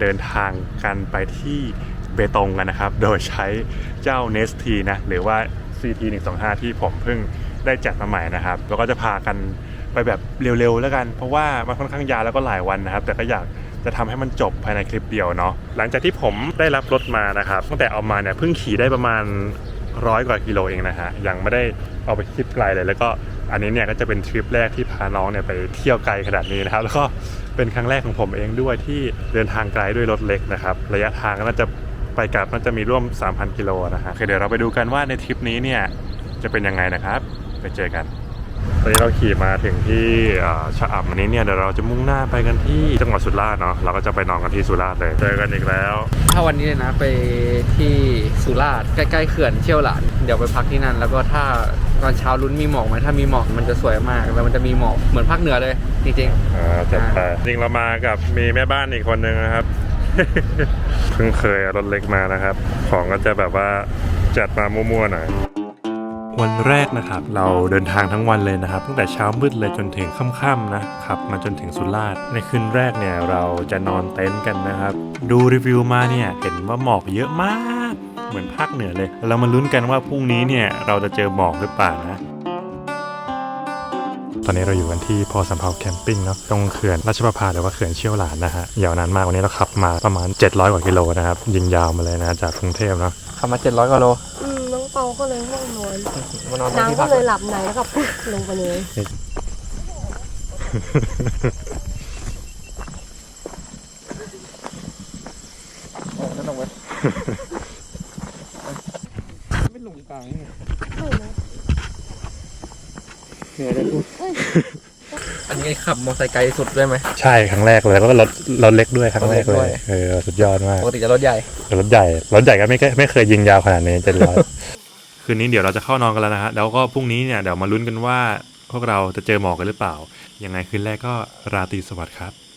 เดินทางกันไปที่เบตงกันนะครับ โดยใช้เจ้า n e s t นะ หรือว่า CT 125ที่ผมเพิ่งได้จัดมาใหม่นะครับ แล้วก็จะพากันไปแบบเร็วๆแล้วกัน เพราะว่ามันค่อนข้างยาวแล้วก็หลายวันนะครับ แต่ก็อยากจะทำให้มันจบภายในคลิปเดียวเนาะ หลังจากที่ผมได้รับรถมานะครับ ตั้งแต่เอามาเนี่ยเพิ่งขี่ได้ประมาณร้อยกว่ากิโลเองนะฮะ ยังไม่ได้เอาไปทริปไกลเลย แล้วก็อันนี้เนี่ยก็จะเป็นทริปแรกที่พาน้องเนี่ยไปเที่ยวไกลขนาดนี้นะครับ แล้วก็ เป็นครั้งแรกของผมเองด้วยที่เดินทางไกลด้วยรถเล็กนะครับ ระยะทางก็น่าจะไปกลับน่าจะมีร่วม 3,000 กิโลนะฮะโอเคเดี๋ยวเราไปดูกันว่าในทริปนี้เนี่ยจะเป็นยังไงนะครับ ไปเจอกัน ตอนนี้เราขี่มาถึงที่เอ่อชะอำอันนี้เนี่ยเดี๋ยวเราจะมุ่งหน้าไปกันที่จังหวัดสุราษฎร์เนาะเราก็จะไปนอนกันที่สุราษฎร์เลยเจอกันอีกแล้ว ถ้าวันนี้เลยนะไปที่สุราษฎร์ใกล้ๆเขื่อนเชี่ยวหลานเดี๋ยวไปพักที่นั่น แล้วก็ถ้าตอนเช้าลุ้นมีหมอกไหมถ้ามีหมอกมันจะสวยมากแล้วมันจะมีหมอกเหมือนภาคเหนือเลยจริงอ่าจัดไปจริงเรามากับมีแม่บ้านอีกคนนึงนะครับเพิ่งเคยเอารถเล็กมานะครับ ของก็จะแบบว่าจัดมามั่วๆหน่อย วันแรกนะครับ เราเดินทางทั้งวันเลยนะครับ ตั้งแต่เช้ามืดเลยจนถึงค่ำๆนะขับมาจนถึงสุราษฎร์ในคืนแรกเนี่ยเราจะนอนเต็นท์กันนะครับ ดูรีวิวมาเนี่ยเห็นว่าหมอกเยอะมากเหมือนภาคเหนือเลย เรามาลุ้นกันว่าพรุ่งนี้เนี่ยเราจะเจอหมอกหรือเปล่านะตอนนี้เราอยู่กันที่พอสำเภาแคมปิ้งเนาะตรงเขื่อนราชประภาหรือว่าเขื่อนเชี่ยวหลานนะฮะยาวนานมากวันนี้เราขับมาประมาณ 700 กว่ากิโลนะครับ ยิงยาวมาเลยนะจากกรุงเทพเนาะๆขับมา 700 กว่าโลอืมน้อง เปาก็เลยง่วงนอนมานอนตรงที่น้ำก็พักเลยหลับในแล้วก็ปุ๊บลงไปเลยไม่ลงไปไม่ลงกลางนี่ไม่นะเหนื่อยเลยพูดอันนี้ขับมอเตอร์ไซค์ไกลสุดด้วยไหม ใช่ครั้งแรกเลยแล้วก็รถรถเล็กด้วยครั้งแรกเลรถเล็กด้ยวยเออสุดยอดมากปกติจะรถใหญ่รถใหญ่รถใหญ่ก็ไม่เคยไม่เคยยิงยาวขนาดนี้เจ็ดร้อย คืนนี้เดี๋ยวเราจะเข้านอนกันแล้วนะฮะแล้วก็พรุ่งนี้เนี่ยเดี๋ยวมาลุ้นกันว่าพวกเราจะเจอหมอกกันหรือเปล่า ยังไงคืนแรกก็ราตรีสวัสดิ์ครับ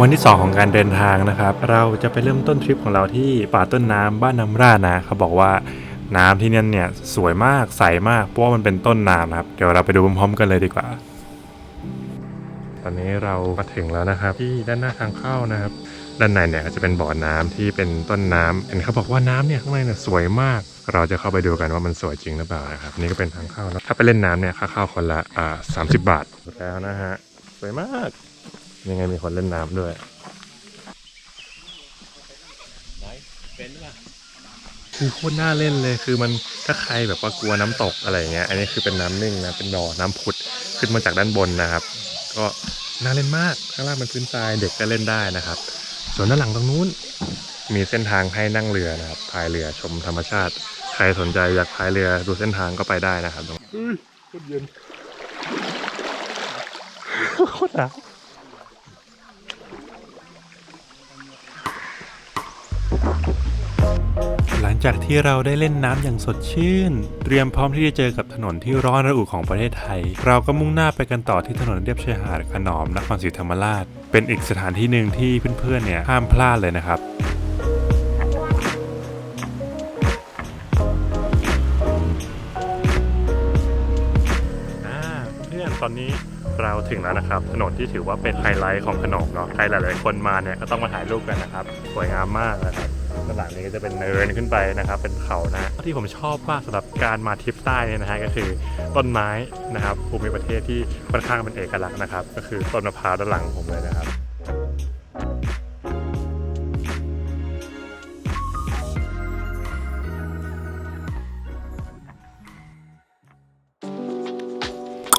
วันที่ 2 ของการเดินทางนะครับ เราจะไปเริ่มต้นทริปของเราที่ป่าต้นน้ำบ้านน้ำราดนะเขาบอกว่าน้ำที่นั่นเนี่ยสวยมากใสมากเพราะว่ามันเป็นต้นน้ำครับ เดี๋ยวเราไปดูพร้อมๆกันเลยดีกว่า ตอนนี้เรามาถึงแล้วนะครับ ที่ด้านหน้าทางเข้านะครับ ด้านในเนี่ยจะเป็นบ่อน้ำที่เป็นต้นน้ำเห็นเขาบอกว่าน้ำเนี่ยข้างในเนี่ยสวยมาก เราจะเข้าไปดูกันว่ามันสวยจริงหรือเปล่านะครับนี่ก็เป็นทางเข้าแล้วถ้าไปเล่นน้ำเนี่ยค่าเข้าคนละอ่าสามสิบบาทแล้วนะฮะสวยมาก ยังไงมีคนเล่นน้ำด้วยคือโคตรน่าเล่นเลยคือมันถ้าใครแบบว่ากลัวน้ำตกอะไรอย่างเงี้ย อันนี้คือเป็นน้ำนิ่งนะเป็นบ่อน้ำผุดขึ้นมาจากด้านบนนะครับ ก็น่าเล่นมากข้างล่างเป็นพื้นทรายเด็กก็เล่นได้นะครับ ส่วนด้านหลังตรงนู้น มีเส้นทางให้นั่งเรือนะครับพายเรือชมธรรมชาติ ใครสนใจอยากพายเรือดูเส้นทางก็ไปได้นะครับตรงเฮ้ยโคตรเย็นโคตรหนาว หลังจากที่เราได้เล่นน้ำอย่างสดชื่น เตรียมพร้อมที่จะเจอกับถนนที่ร้อนระอุของประเทศไทย เราก็มุ่งหน้าไปกันต่อที่ถนนเลียบชายหาดขนอมนครศรีธรรมราช เป็นอีกสถานที่หนึ่งที่เพื่อนๆเนี่ยห้ามพลาดเลยนะครับอ่าเพื่อนตอนนี้เราถึงแล้วนะครับ ถนนที่ถือว่าเป็นไฮไลท์ของขนมเนาะใครหลาย ๆ คนมาเนี่ยก็ต้องมาถ่ายรูปกันนะครับ สวยงามมากนะครับ ด้านหลังนี้ก็จะเป็นเนินขึ้นไปนะครับ เป็นเขานะที่ผมชอบมากสำหรับการมาทริปใต้เนี่ยนะฮะก็คือต้นไม้นะครับภูมิประเทศที่ค่อนข้างเป็นเอกลักษณ์นะครับ ก็คือต้นมะพร้าวด้านหลังผมเลยนะครับ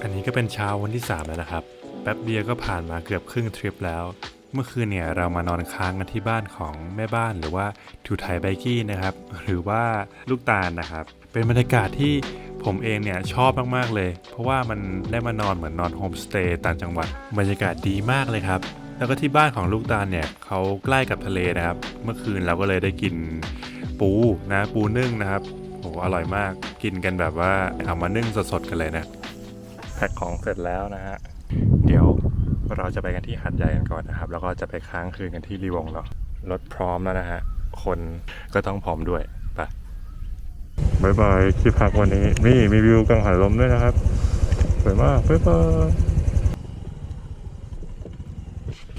อันนี้ก็เป็นเช้าวันที่ 3 แล้วนะครับ แป๊บเดียวก็ผ่านมาเกือบครึ่งทริปแล้ว เมื่อคืนเนี่ยเรามานอนค้างกันที่บ้านของแม่บ้านหรือว่าทูไทไบกี้นะครับ หรือว่าลูกตาลนะครับ เป็นบรรยากาศที่ผมเองเนี่ยชอบมากๆเลย เพราะว่ามันได้มานอนเหมือนนอนโฮมสเตย์ต่างจังหวัดบรรยากาศดีมากเลยครับ แล้วก็ที่บ้านของลูกตาลเนี่ยเขาใกล้กับทะเลนะครับ เมื่อคืนเราก็เลยได้กินปูนะปูนึ่งนะครับโหอร่อยมากกินกันแบบว่าเอามานึ่งสดๆกันเลยนะแพ็คของเสร็จแล้วนะฮะ เราจะไปกันที่หัดใหญ่กันก่อนนะครับ แล้วก็จะไปค้างคืนกันที่รีวงเนาะรถพร้อมแล้วนะฮะ คนก็ต้องพร้อมด้วยไปบายบายที่พักวันนี้นี่มีวิวกังหันลมด้วยนะครับสวยมากบ๊ายบาย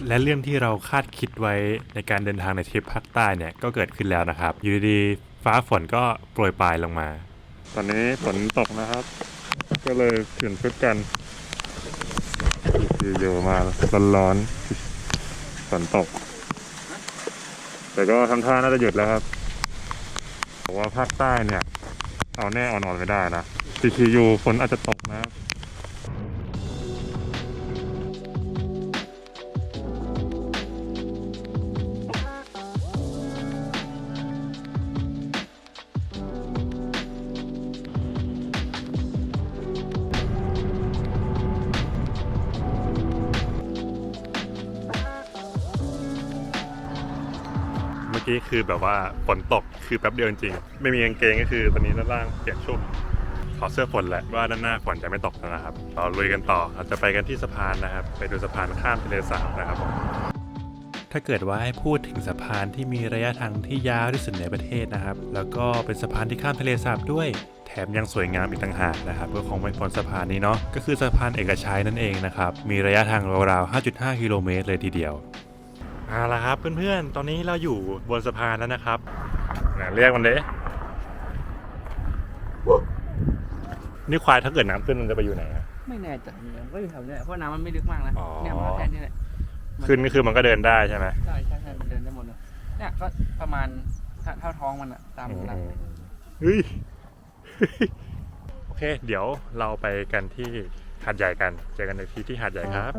และเรื่องที่เราคาดคิดไว้ในการเดินทางในทริปภาคใต้เนี่ยก็เกิดขึ้นแล้วนะครับ อยู่ดีๆฟ้าฝนก็โปรยปลายลงมา ตอนนี้ฝนตกนะครับ ก็เลยเปลี่ยนชุดกัน เยอะมาร้อนๆฝนตก แต่ก็ทำท่าน่าจะหยุดแล้วครับบอกว่าภาคใต้เนี่ย เอาแน่เอานอนไม่ได้นะ CTU ฝนอาจจะตกนะครับ เมื่คือแบบว่าฝนตกคือแป๊บเดียวจริงๆไม่มีกางเกงก็คือตอนนี้ด้านล่างเปียกชุ่มขอเสื้อฝนแหละว่าด้านหน้าฝนจะไม่ตกนะครับเราลุยกันต่อเราจะไปกันที่สะพานนะครับ ไปดูสะพานข้ามทะเลสาบนะครับถ้าเกิดว่าให้พูดถึงสะพานที่มีระยะทางที่ยาวที่สุดในประเทศนะครับ แล้วก็เป็นสะพานที่ข้ามทะเลสาบด้วยแถมยังสวยงามอีกต่างหากนะครับก็คงไม่พ้นสะพานนี้เนาะก็คือสะพานเอกชัยนั่นเองนะครับมีระยะทางราวๆ 5.5 กิโลเมตรเลยทีเดียว เอาละครับเพื่อนๆ ตอนนี้เราอยู่บนสะพานแล้วนะครับนะเรียกมันเด้นี่ควายถ้าเกิดน้ำขึ้นมันจะไปอยู่ไหนอะ ไม่แน่ใจเนี่ยก็อยู่แถวเนี้ยเพราะน้ำมันไม่ลึกมากนะอ๋อ เนี่ยมันแค่นี้แหละขึ้นก็คือมันก็เดินได้ใช่ไหมใช่ใช่ใช่มันเดินได้หมดเลยเนี่ยก็ประมาณเท่าท้องมันอะตามอืมหลักเฮ้ย โอเค เดี๋ยวเราไปกันที่หาดใหญ่กัน เจอกันในที่ที่หาดใหญ่ครับ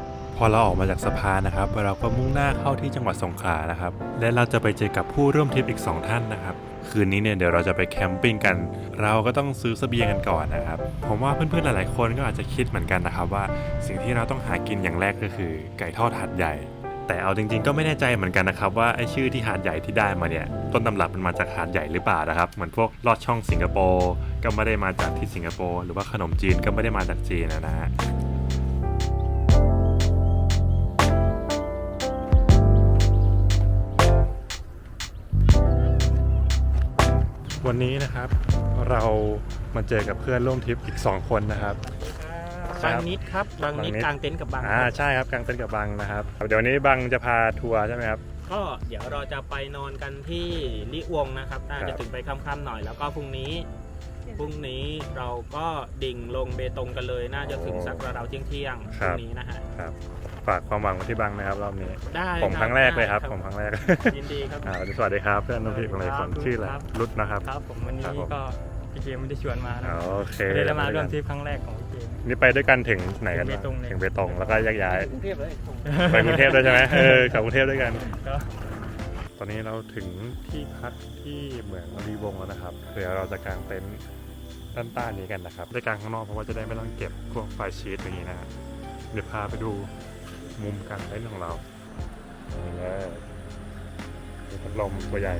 พ อเราออกมาจากสะพานนะครับเราก็มุ่งหน้าเข้าที่จังหวัดสงขลานะครับ และเราจะไปเจอกับผู้ร่วมทริปอีก 2 ท่านนะครับ คืนนี้เนี่ยเดี๋ยวเราจะไปแคมปิ้งกัน เราก็ต้องซื้อเสบียงกันก่อนนะครับ ผมว่าเพื่อนๆหลายๆคนก็อาจจะคิดเหมือนกันนะครับว่าสิ่งที่เราต้องหากินอย่างแรกก็คือ ไก่ทอดหาดใหญ่ แต่เอาจริง ๆ ก็ไม่แน่ใจเหมือนกันนะครับว่าไอ้ชื่อที่หาดใหญ่ที่ได้มาเนี่ยต้นตำรับมันมาจากหาดใหญ่หรือเปล่านะครับเหมือนพวกลอดช่องสิงคโปร์ก็ไม่ได้มาจากที่สิงคโปร์หรือว่าขนมจีนก็ไม่ได้มาจากจีนนะฮะ วันนี้นะครับเรามาเจอกับเพื่อนร่วมทริปอีก 2 คนนะครับครับบางนิดครับบางบางนินิดดกลางเต็นท์กับบางอ่าครับใช่ครับกลางเต้นท์กับบังนะครับเดี๋ยววันนี้บังจะพาทัวร์ใช่ไหมครับ ก็เดี๋ยวเราจะไปนอนกันที่ลิวงนะครับน่าครัจะบ ถึงไปค่ำๆหน่อยแล้วก็พรุ่งนี้ พรุ่งนี้เราก็ดิ่งลงเบตงกันเลย น่าจะถึงสักราวๆเที่ยงๆพรุ่งนี้นะฮะครับ ฝากความหวังไว้ที่บังนะครับรอบนี้ ได้ผมบครั้งแรกเลยครับได้ผมครั้งแรกยินดีครับอ่าสวัสดีครับเพื่อนน้องพี่ของหลายคนครับชื่ออะไรครับรุดนะครับครับผมวันนี้ครับผมก็พี่เกมไม่ได้ชวนมานะอ๋อโอเคไม่ได้มาร่วมทริปครั้งแรกของพี่เกมนี่ไปด้วยกันถึงไหนกันถึงเบตงเลยถึงเบตงแล้วก็แยกย้ายกรุงเทพเลยไปกรุงเทพด้วยใช่ไหมเออกลับกรุงเทพด้วยกันก็ตอนนี้เราถึงที่พักที่เหมืองรีวงแล้วนะครับเดี๋ยวเราจะกางเต็นท์ ด้านใต้นี้กันนะครับได้กางข้างนอกเพราะว่าจะได้ไม่ต้องเก็บพวกไฟชีตอย่างนี้นะเดี๋ยวพาไปดูมุมกางเล่นของเรานี่เละพัดลมตัวใหญ่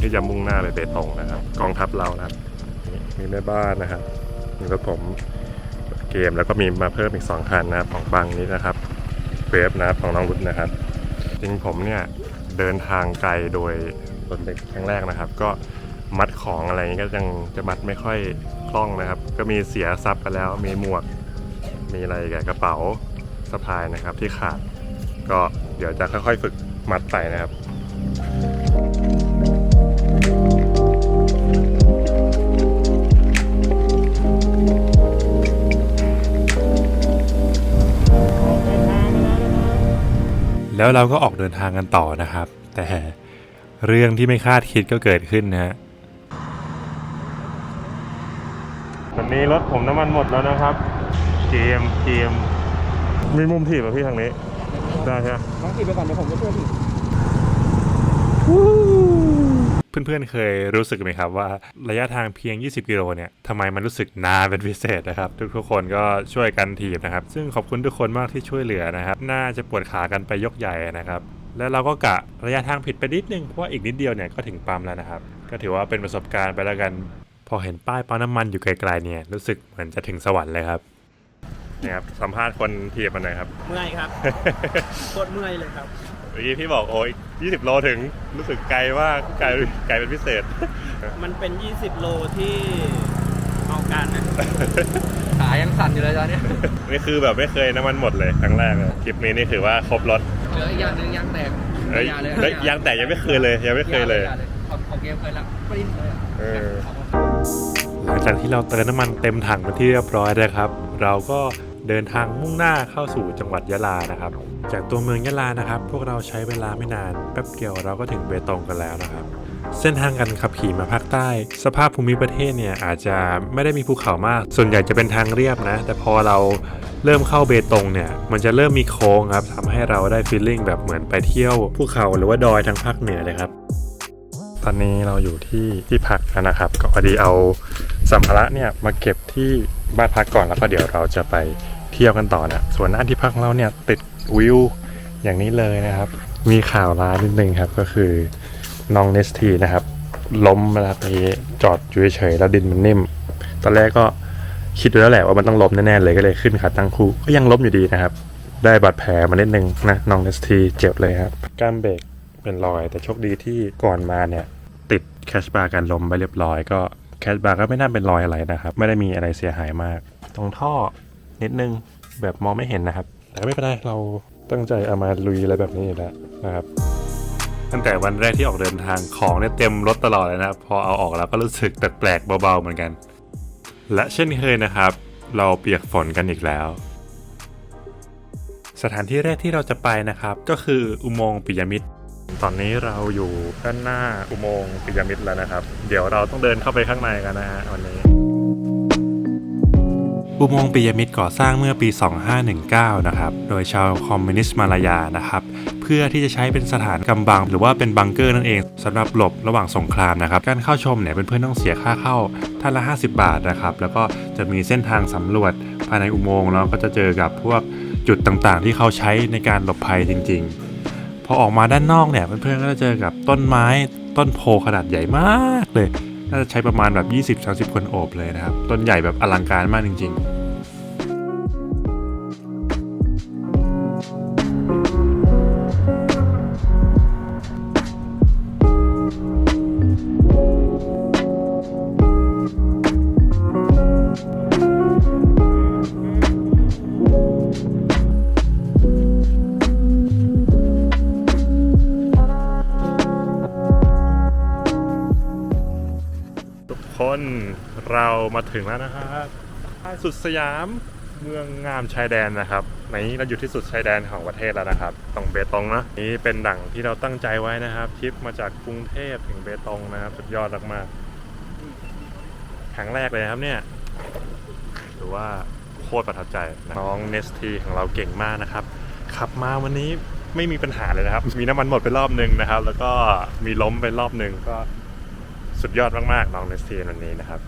ที่จะมุ่งหน้าไปเบตงนะครับ กองทัพเรานะครับมีแม่บ้านนะครับมีรถผมเกมแล้วก็มีมาเพิ่มอีกสองคันนะครับของบังนี้นะครับเวฟนะครับของน้องรุดนะครับ จริงผมเนี่ยเดินทางไกลโดยรถเด็กครั้งแรกนะครับ ก็มัดของอะไรอย่างนี้ก็ยังจะมัดไม่ค่อยคล่องนะครับ ก็มีเสียซับไปแล้วมีหมวกมีอะไรแกบกระเป๋าสะพายนะครับที่ขาด ก็เดี๋ยวจะค่อยๆฝึกมัดไปนะครับ แล้วเราก็ออกเดินทางกันต่อนะครับ แต่เรื่องที่ไม่คาดคิดก็เกิดขึ้นนะฮะวันนี้รถผมน้ำมันหมดแล้วนะครับ เกมเกมมีมุมถีบอะพี่ทางนี้ ได้ใช่ไหมน้องขี่ไปก่อนเดี๋ยวผมจะช่วยพี่ เพื่อนๆเคยรู้สึกไหมครับว่าระยะทางเพียง 20 กิโลเนี่ยทำไมมันรู้สึกนานเป็นพิเศษนะครับ ทุกๆคนก็ช่วยกันถีบนะครับ ซึ่งขอบคุณทุกคนมากที่ช่วยเหลือนะครับ น่าจะปวดขากันไปยกใหญ่นะครับแล้วเราก็กะระยะทางผิดไปนิดนึงเพราะว่าอีกนิดเดียวเนี่ยก็ถึงปั๊มแล้วนะครับ ก็ถือว่าเป็นประสบการณ์ไปแล้วกัน พอเห็นป้ายปั๊มน้ำมันอยู่ไกลๆเนี่ยรู้สึกเหมือนจะถึงสวรรค์เลยครับเนี่ยครับสัมภาษณ์คนถีบมันหน่อยครับ เมื่อยครับโคตรเมื่อยเลยครับ เมื่อกี้พี่บอกโอ้ย20 โลถึงรู้สึกไกลมากไกลไกลเป็นพิเศษ มันเป็น 20 โลที่เอาการนะ ขายังสั่นอยู่เลยตอนเนี้ยนี่คือแบบไม่เคยน้ำมันหมดเลยครั้งแรกเลยคลิปนี้นี่ถือว่าครบรถเหลืออีกอย่างหนึ่งยางแตกเอ้ยอาเลยเฮ้ยยางแตกยังไม่เคยเลยยังไม่เคยเลย อาของของเกมเคยละปริ้นเลยอะเออหลังจากที่เราเติมน้ำมันเต็มถังเป็นที่เรียบร้อยนะครับ เราก็ เดินทางมุ่งหน้าเข้าสู่จังหวัดยะลานะครับ จากตัวเมืองยะลานะครับ พวกเราใช้เวลาไม่นานแป๊บเดียวเราก็ถึงเบตงกันแล้วนะครับ เส้นทางการขับขี่มาภาคใต้ สภาพภูมิประเทศเนี่ยอาจจะไม่ได้มีภูเขามาก ส่วนใหญ่จะเป็นทางเรียบนะ แต่พอเราเริ่มเข้าเบตงเนี่ยมันจะเริ่มมีโค้งครับทำให้เราได้ฟีลลิ่งแบบเหมือนไปเที่ยวภูเขาหรือว่าดอยทางภาคเหนือเลยครับตอนนี้เราอยู่ที่ที่พักแล้วนะครับ ก็พอดีเอาสัมภาระเนี่ยมาเก็บที่บ้านพักก่อนแล้วก็เดี๋ยวเราจะไป เที่ยวกันต่อนะส่วนหน้าที่พักของเราเนี่ยติดวิวอย่างนี้เลยนะครับ มีข่าวร้ายนิดนึงครับก็คือน้องเนสทีนะครับ ล้มมาแล้วนี้จอดอยู่เฉยๆแล้วดินมันนิ่ม ตอนแรกก็คิดไว้แล้วแหละว่ามันต้องล้มแน่ๆเลยก็เลยขึ้นขาตั้งคู่ก็ยังล้มอยู่ดีนะครับ ได้บาดแผลมานิดนึงนะน้องเนสทีเจ็บเลยครับกล้ามเบรกเป็นรอย แต่โชคดีที่ก่อนมาเนี่ยติดแคชบาร์กันล้มไปเรียบร้อยก็แคชบาร์ก็ไม่น่าเป็นรอยอะไรนะครับ ไม่ได้มีอะไรเสียหายมาก ตรงท่อ นิดนึงแบบมองไม่เห็นนะครับ แต่ก็ไม่เป็นไรเราตั้งใจเอามาลุยอะไรแบบนี้อยู่แล้วนะครับ ตั้งแต่วันแรกที่ออกเดินทางของเนี่ยเต็มรถตลอดเลยนะครับพอเอาออกแล้วก็รู้สึกแปลกๆเบาๆเหมือนกัน และเช่นเคยนะครับ เราเปียกฝนกันอีกแล้ว สถานที่แรกที่เราจะไปนะครับ ก็คืออุโมงค์ปิยมิตรตอนนี้เราอยู่ด้านหน้าอุโมงค์ปิยมิตรแล้วนะครับ เดี๋ยวเราต้องเดินเข้าไปข้างในกันนะฮะวันนี้ อุโมงค์ปิยมิตก่อสร้างเมื่อปี 2519 นะครับ โดยชาวคอมมิวนิสต์มาลายานะครับ เพื่อที่จะใช้เป็นสถานกำบัง หรือว่าเป็นบังเกอร์นั่นเองสำหรับหลบระหว่างสงครามนะครับ การเข้าชมเนี่ยเพื่อนๆต้องเสียค่าเข้าท่านละ 50 บาทนะครับ แล้วก็จะมีเส้นทางสำรวจภายในอุโมงค์แล้วก็จะเจอกับพวกจุดต่างๆ ที่เขาใช้ในการหลบภัยจริง ๆ พอออกมาด้านนอกเนี่ยเพื่อนๆก็จะเจอกับต้นไม้ต้นโพขนาดใหญ่มากเลย น่าจะใช้ประมาณแบบ 20-30 คนโอบเลยนะครับ ต้นใหญ่แบบอลังการมากจริง ๆ เรามาถึงแล้วนะครับสุดสยามเมืองงามชายแดนนะครับในนี้เราอยู่ที่สุดชายแดนของประเทศแล้วนะครับตรงเบตงนะนี่เป็นดั่งที่เราตั้งใจไว้นะครับทริปมาจากกรุงเทพถึงเบตงนะครับสุดยอดมากๆครั้งแรกเลยครับเนี่ยถือว่าโคตรประทับใจนะน้องเนสทีของเราเก่งมากนะครับขับมาวันนี้ไม่มีปัญหาเลยนะครับ มีน้ำมันหมดไปรอบหนึ่งนะครับ แล้วก็มีล้มไปรอบหนึ่งก็ สุดยอดมากๆน้องเนสทีวันนี้นะครับ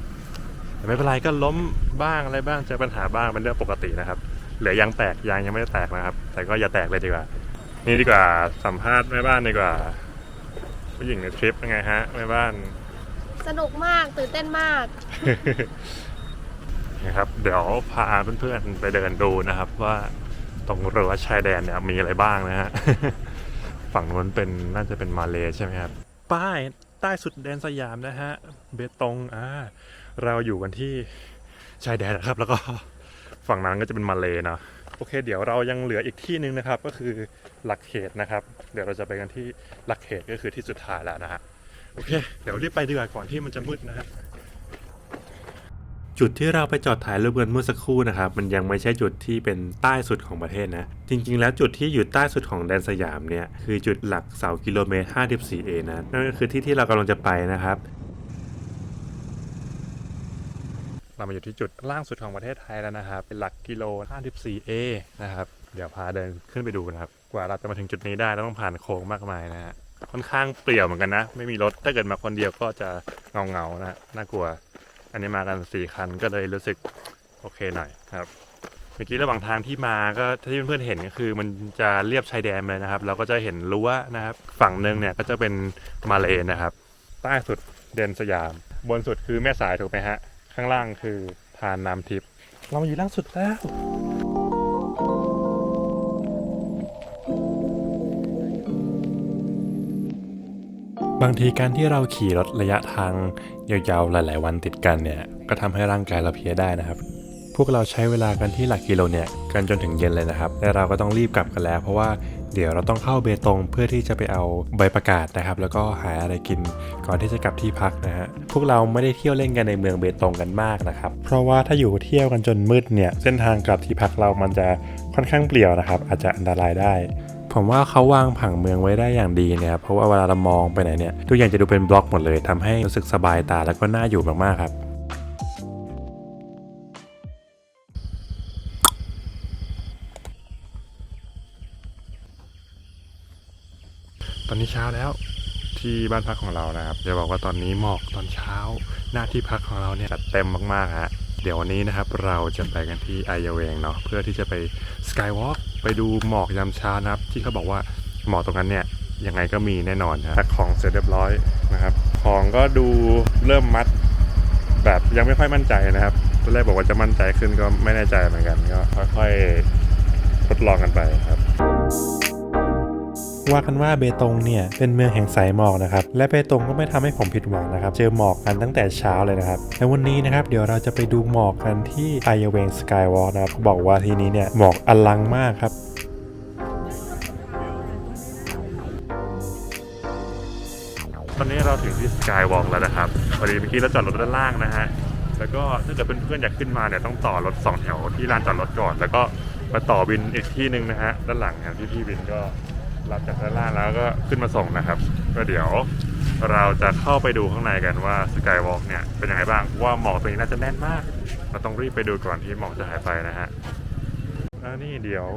แต่ไม่เป็นไรก็ล้มบ้างอะไรบ้างเจอปัญหาบ้างเป็นเรื่องปกตินะครับ เหลือยางแตกยางยังไม่ได้แตกนะครับ แต่ก็อย่าแตกเลยดีกว่า นี่ดีกว่าสัมภาษณ์แม่บ้านดีกว่าผู้หญิงในทริปเป็นไงฮะแม่บ้าน สนุกมากตื่นเต้นมาก นะครับเดี๋ยวพาเพื่อนๆไปเดินดูนะครับ ว่าตรงรั้วชายแดนเนี่ยมีอะไรบ้างนะฮะ ฝั่งนู้นเป็นน่าจะเป็นมาเลใช่ไหมครับ ป้าย ใต้สุดแดนสยามนะฮะ เบตงอ่าเราอยู่กันที่ชายแดนนะครับ แล้วก็ฝั่งนั้นก็จะเป็นมาเลยนะโอเค เดี๋ยวเรายังเหลืออีกที่หนึ่งนะครับ ก็คือหลักเขตนะครับ เดี๋ยวเราจะไปกันที่หลักเขตก็คือที่สุดท้ายแล้วนะฮะโอเค เดี๋ยวรีบไปดีกว่าก่อนที่มันจะมืดนะฮะ จุดที่เราไปจอดถ่ายรูปกันเมื่อสักครู่นะครับ มันยังไม่ใช่จุดที่เป็นใต้สุดของประเทศนะ จริง ๆ แล้วจุดที่อยู่ใต้สุดของแดนสยามเนี่ย คือจุดหลักเสากิโลเมตร 54A นะ นั่นก็คือที่ที่เรากำลังจะไปนะครับ เรามาอยู่ที่จุดล่างสุดของประเทศไทยแล้วนะครับ เป็นหลักกิโล 54A นะครับ เดี๋ยวพาเดินขึ้นไปดูนะครับ กว่าเราจะมาถึงจุดนี้ได้เราต้องผ่านโค้งมากมายนะฮะ ค่อนข้างเปลี่ยวเหมือนกันนะ ไม่มีรถ ถ้าเกิดมาคนเดียวก็จะเงาเงาๆนะฮะน่ากลัว อันนี้มากันสี่คันก็เลยรู้สึกโอเคหน่อยครับ เมื่อกี้ระหว่างทางที่มาก็ที่เพื่อนๆเห็นก็คือมันจะเรียบชายแดนเลยนะครับ เราก็จะเห็นรั้วนะครับ ฝั่งหนึ่งเนี่ยก็จะเป็นมาเลนะครับ ใต้สุดเดนสยาม บนสุดคือแม่สายถูกไหมฮะ ข้างล่างคือทานน้ำทิพย์เรามาอยู่ล่างสุดแล้ว บางทีการที่เราขี่รถระยะทางยาวๆหลาย ๆ วันติดกันเนี่ยก็ทำให้ร่างกายเราเพลียได้นะครับ พวกเราใช้เวลากันที่หลักกิโลเนี่ยกันจนถึงเย็นเลยนะครับและเราก็ต้องรีบกลับกันแล้ว เพราะว่าเดี๋ยวเราต้องเข้าเบตงเพื่อที่จะไปเอาใบประกาศนะครับ แล้วก็หาอะไรกินก่อนที่จะกลับที่พักนะฮะพวกเราไม่ได้เที่ยวเล่นกันในเมืองเบตงกันมากนะครับ เพราะว่าถ้าอยู่เที่ยวกันจนมืดเนี่ยเส้นทางกลับที่พักเรามันจะค่อนข้างเปลี่ยวนะครับ อาจจะอันตรายได้ ผมว่าเขาวางผังเมืองไว้ได้อย่างดีนะครับเพราะว่าเวลาเรามองไปไหนเนี่ยทุกอย่างจะดูเป็นบล็อกหมดเลยทำให้รู้สึกสบายตาแล้วก็น่าอยู่มากๆครับตอนนี้เช้าแล้วที่บ้านพักของเรานะครับจะบอกว่าตอนนี้หมอกตอนเช้าหน้าที่พักของเราเนี่ยจัดเต็มมากๆฮะ เดี๋ยววันนี้นะครับเราจะไปกันที่ไอเยาเวงเนาะเพื่อที่จะไปสกายวอล์กไปดูหมอกยามเช้านะครับ ที่เขาบอกว่าหมอกตรงนั้นเนี่ยยังไงก็มีแน่นอนนะแพ็คของเสร็จเรียบร้อยนะครับ ของก็ดูเริ่มมัดแบบยังไม่ค่อยมั่นใจนะครับตอนแรกบอกว่าจะมั่นใจขึ้นก็ไม่แน่ใจเหมือนกันก็ค่อยๆทดลองกันไปครับ ว่ากันว่าเบตงเนี่ยเป็นเมืองแห่งสายหมอกนะครับ และเบตงก็ไม่ทำให้ผมผิดหวังนะครับ เจอหมอกกันตั้งแต่เช้าเลยนะครับและวันนี้นะครับเดี๋ยวเราจะไปดูหมอกกันที่ไอเยเวงสกายวอล์กนะครับเขาบอกว่าที่นี้เนี่ยหมอกอลังมากครับตอนนี้เราถึงที่สกายวอล์กแล้วนะครับพอดีเมื่อกี้เราจอดรถด้านล่างนะฮะแล้วก็ถ้าเกิดเพื่อนๆอยากขึ้นมาเนี่ยต้องต่อรถสองแถวที่ลานจอดรถก่อน แล้วก็มาต่อวินอีกที่หนึ่งนะฮะด้านหลังครับที่พี่วินก็ รับจากด้านล่างแล้วก็ขึ้นมาส่งนะครับ ก็เดี๋ยวเราจะเข้าไปดูข้างในกันว่าสกายวอล์กเนี่ยเป็นยังไงบ้างเพราะว่าหมอกตรงนี้น่าจะแน่นมาก เราต้องรีบไปดูก่อนที่หมอกจะหายไปนะฮะแล้วนี่เดี๋ยว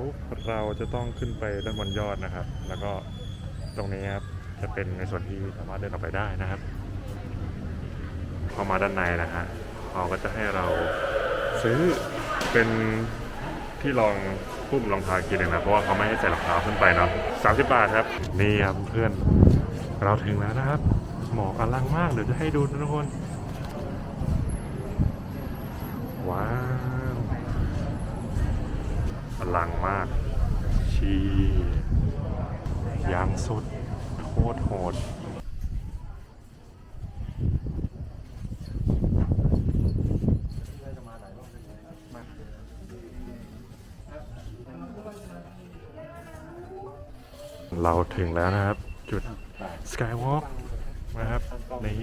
เราจะต้องขึ้นไปด้านบนยอดนะครับ แล้วก็ตรงนี้ครับจะเป็นในส่วนที่สามารถเดินออกไปได้นะครับเข้ามาด้านในนะฮะเขาก็จะให้เราซื้อเป็นที่รองพุ่มรองเท้ากินหนึ่งนะ เพราะว่าเขาไม่ให้ใส่รองเท้าขึ้นไปเนาะสามสิบบาทครับ นี่ครับเพื่อน เราถึงแล้วนะครับ หมอกอลังมาก เดี๋ยวจะให้ดูนะทุกคน ว้าวอลังมาก ชี ยางสุดโคตรโหด แล้วนะครับ จุด Skywalk นะครับ นี่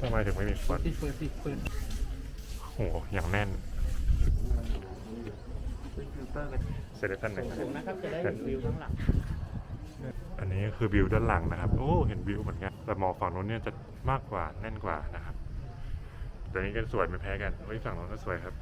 ทำไมถึงไม่มีคนโหอย่างแน่นเซเลตันหนึ่งนะครับจะได้เห็นวิวข้างหลังอันนี้คือวิวด้านหลังนะครับ โอ้เห็นวิวเหมือนกันแต่หมอกฝั่งนู้นเนี่ยจะมากกว่าแน่นกว่านะครับแต่นี้ก็สวยไม่แพ้กันเฮ้ยฝั่งนู้นก็สวยครับ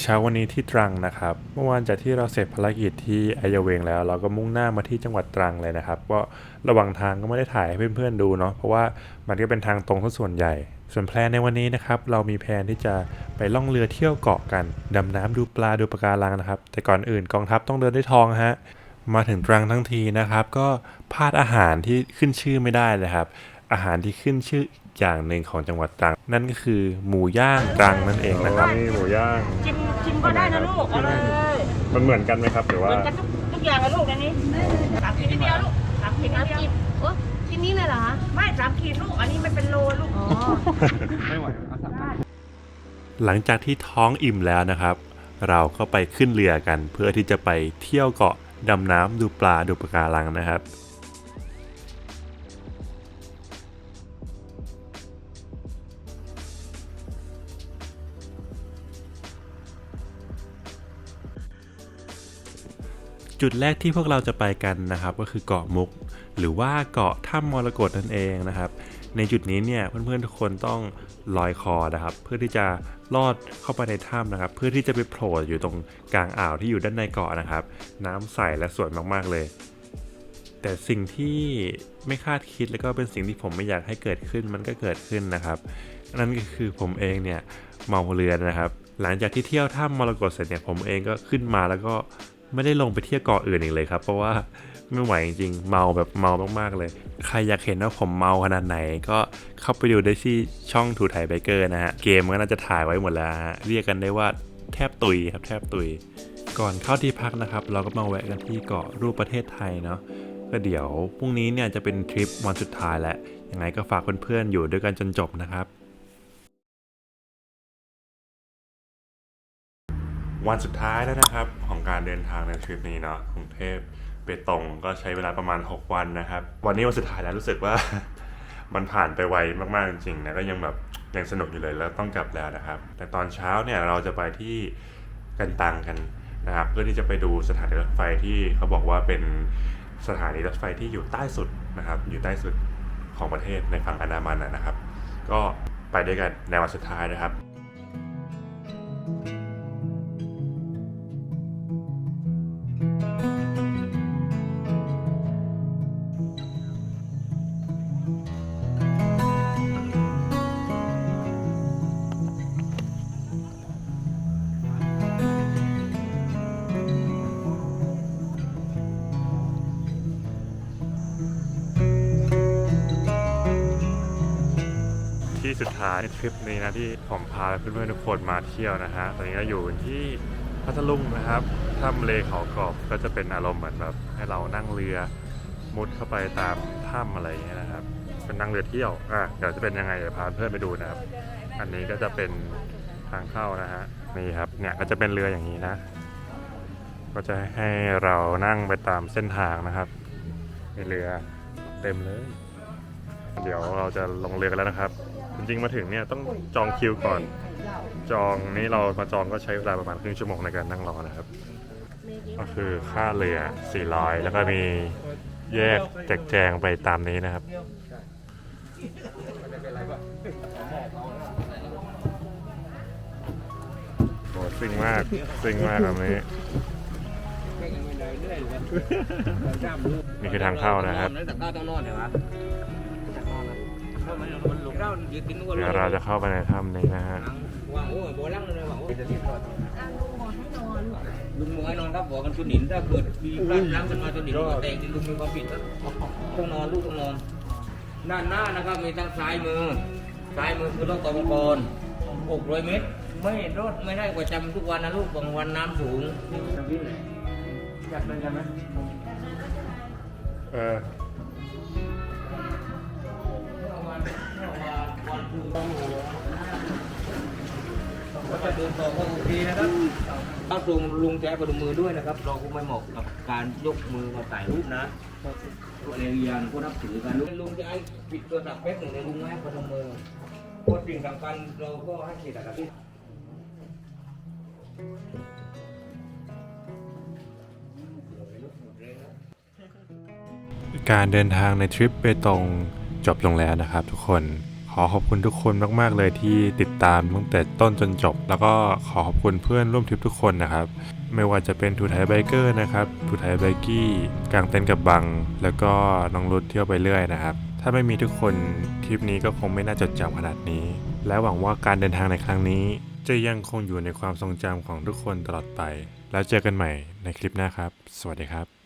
เช้าวันนี้ที่ตรังนะครับ เมื่อวานจากที่เราเสร็จภารกิจที่อายเวงแล้ว เราก็มุ่งหน้ามาที่จังหวัดตรังเลยนะครับ ก็ระหว่างทางก็ไม่ได้ถ่ายให้เพื่อนๆดูเนาะ เพราะว่ามันก็เป็นทางตรงทั้งส่วนใหญ่ ส่วนแพลนในวันนี้นะครับ เรามีแพลนที่จะไปล่องเรือเที่ยวเกาะกัน ดำน้ำดูปลาดูปะการังนะครับ แต่ก่อนอื่นกองทัพต้องเดินด้วยทองฮะ มาถึงตรังทั้งทีนะครับ ก็พลาดอาหารที่ขึ้นชื่อไม่ได้เลยครับ อาหารที่ขึ้นชื่อ อย่างหนึ่งของจังหวัดตรัง นั่นก็คือหมูย่างตรังนั่นเองนะครับ นี่หมูย่าง ชิมชิมก็ได้นะลูกเอาเลยมันเหมือนกันไหมครับหรือเหว่า มือนกันทุกทุกอย่างนะลูกในนี้สามขีดนิดเดียวลูกสามขีดนิน้ำดเดียวจิบโอ้ที่นี่เลยเหรอคะไม่สามขีดลูกอันนี้มันเป็นโลลูก อ๋อไม่ไหวเอาสามพันหลังจากที่ท้องอิ่มแล้วนะครับ เราก็ไปขึ้นเรือกัน เพื่อที่จะไปเที่ยวเกาะดำน้ำดูปลาดูปะการังนะครับ จุดแรกที่พวกเราจะไปกันนะครับ ก็คือเกาะมุก หรือว่าเกาะถ้ำมรกตนั่นเองนะครับ ในจุดนี้เนี่ยเพื่อนๆทุกคนต้องลอยคอนะครับ เพื่อที่จะลอดเข้าไปในถ้ำนะครับ เพื่อที่จะไปโผล่อยู่ตรงกลางอ่าวที่อยู่ด้านในเกาะนะครับ น้ำใสและสวยมากๆเลย แต่สิ่งที่ไม่คาดคิดแล้วก็เป็นสิ่งที่ผมไม่อยากให้เกิดขึ้นมันก็เกิดขึ้นนะครับ นั่นก็คือผมเองเนี่ยเมาเรือนะครับ หลังจากที่เที่ยวถ้ำมรกตเสร็จเนี่ยผมเองก็ขึ้นมาแล้วก็ ไม่ได้ลงไปเที่ยวเกาะอื่นอีกเลยครับ เพราะว่าไม่ไหวจริงๆเมาแบบเมามากๆเลย ใครอยากเห็นว่าผมเมาขนาดไหน ก็เข้าไปดูได้ที่ช่องถูไทยไบเกอร์นะฮะ เกมก็น่าจะถ่ายไว้หมดแล้วฮะเรียกกันได้ว่าแทบตุยครับแทบตุย ก่อนเข้าที่พักนะครับ เราก็มาแวะกันที่เกาะรูปประเทศไทยเนาะก็เดี๋ยวพรุ่งนี้เนี่ยจะเป็นทริปวันสุดท้ายแล้วยังไงก็ฝากเพื่อนๆอยู่ด้วยกันจนจบนะครับวันสุดท้ายแล้วนะครับ การเดินทางในทริปนี้เนาะกรุงเทพเปตงก็ใช้เวลาประมาณ 6 วันนะครับ วันนี้วันสุดท้ายแล้วรู้สึกว่า มันผ่านไปไวมากๆจริงๆนะก็ยังแบบยังสนุกอยู่เลยแล้วต้องกลับแล้วนะครับ แต่ตอนเช้าเนี่ยเราจะไปที่กันตังกันนะครับเพื่อที่จะไปดูสถานีรถไฟที่เขาบอกว่าเป็นสถานีรถไฟที่อยู่ใต้สุดนะครับ อยู่ใต้สุดของประเทศในฝั่งอันดามันนะครับ ก็ไปด้วยกันในวันสุดท้ายนะครับ ผมพาเพื่อนๆทุกคนมาเที่ยวนะฮะ ตอนนี้เราอยู่ที่พัทลุงนะครับถ้ำเลเขากรอบก็จะเป็นอารมณ์เหมือนแบบให้เรานั่งเรือมุดเข้าไปตามถ้ำอะไรอย่างเงี้ยนะครับ เป็นนั่งเรือเที่ยว อะ เดี๋ยวจะเป็นยังไงเดี๋ยวพาเพื่อนไปดูนะครับ อันนี้ก็จะเป็นทางเข้านะฮะ นี่ครับ เนี่ยก็จะเป็นเรืออย่างนี้นะ ก็จะให้เรานั่งไปตามเส้นทางนะครับมีเรือเต็มเลย เดี๋ยวเราจะลงเรือกันแล้วนะครับ จริงมาถึงเนี่ยต้องจองคิวก่อน จองนี้เรามาจองก็ใช้เวลาประมาณครึ่งชั่วโมงในการนั่งรอนะครับ ก็คือค่าเรือ 400 แล้วก็มีแยกแจกแจงไปตามนี้นะครับ โหซิ่งมากซิ่งมากแบบนี้ นี่คือทางเข้านะครับ แต่ข้าต้องนอนเหรอวะ เดี๋ยวเราจะเข้าไปในถ้ำนี้นะฮะว่างโอ้ยโบลังเลยว่างโอ้ยจะติดรถอะลุงบอกให้นอนลุงบอกให้นอนครับบอกกันสุนินถ้าเกิดมีพลาดล้างกันมาสุนินก็แตกนี่ลุงมีความผิดนะต้องนอนลูกต้องนอนด้านหน้านะครับมีทางซ้ายมือซ้ายมือคือรถตะมังกร600 เมตร ไม่รถไม่ได้ประจำทุกวันนะลูกบางวันน้ำสูงจัดเป็นกันไหมเออ ก็จะเดินต่อก็โอเคนะครับถ้าลุงลุงแจ๊ประดมมือด้วยนะครับ เราคงไม่เหมาะกับการยกมือมาถ่ายรูปนะพวกเรียนพวกนับถือกันลุงลุงจะให้ปิดตัวตักแป๊บหนึ่งเลยลุงไม่ให้ประดมมือเพราะสิ่งสำคัญเราก็ให้เกียรติกับที่การเดินทางในทริปเปตงจบลงแล้วนะครับทุกคน ขอขอบคุณทุกคนมาก ๆ เลยที่ติดตามตั้งแต่ต้นจนจบ แล้วก็ขอขอบคุณเพื่อนร่วมทริปทุกคนนะครับ ไม่ว่าจะเป็นทูไทยไบเกอร์นะครับทูไทยไบกี้กางเต็นท์กับบัง แล้วก็น้องรุดเที่ยวไปเรื่อยนะครับ ถ้าไม่มีทุกคนทริปนี้ก็คงไม่น่าจดจำขนาดนี้ และหวังว่าการเดินทางในครั้งนี้ จะยังคงอยู่ในความทรงจำของทุกคนตลอดไป แล้วเจอกันใหม่ในคลิปหน้าครับ สวัสดีครับ